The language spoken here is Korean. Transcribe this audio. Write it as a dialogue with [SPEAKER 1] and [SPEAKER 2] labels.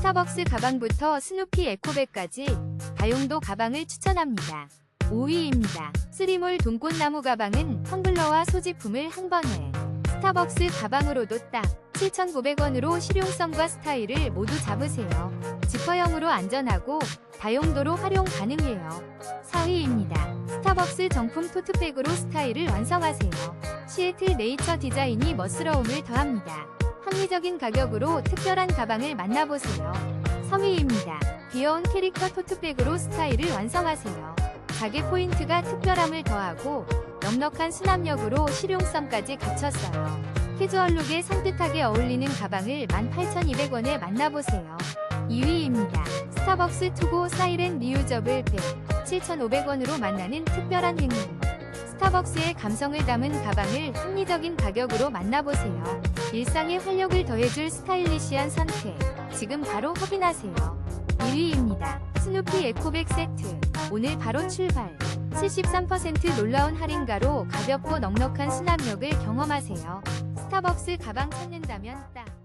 [SPEAKER 1] 스타벅스 가방부터 스누피 에코백까지 다용도 가방을 추천합니다. 5위입니다. 쓰리몰 돈꽃나무 가방은 텀블러와 소지품을 한 번에 스타벅스 가방으로도 딱 7,900원으로 실용성과 스타일을 모두 잡으세요. 지퍼형으로 안전하고 다용도로 활용 가능해요. 4위입니다. 스타벅스 정품 토트백으로 스타일을 완성하세요. 시애틀 네이처 디자인이 멋스러움을 더합니다. 합리적인 가격으로 특별한 가방을 만나보세요. 3위입니다. 귀여운 캐릭터 토트백으로 스타일을 완성하세요. 가게 포인트가 특별함을 더하고 넉넉한 수납력으로 실용성까지 갖췄어요. 캐주얼룩에 산뜻하게 어울리는 가방을 18,200원에 만나보세요. 2위입니다. 스타벅스 투고 사이렌 리유저블 백 7,500원으로 만나는 특별한 행운. 스타벅스의 감성을 담은 가방을 합리적인 가격으로 만나보세요. 일상에 활력을 더해줄 스타일리시한 선택. 지금 바로 확인하세요. 1위입니다. 스누피 에코백 세트. 오늘 바로 출발. 73% 놀라운 할인가로 가볍고 넉넉한 수납력을 경험하세요. 스타벅스 가방 찾는다면 딱.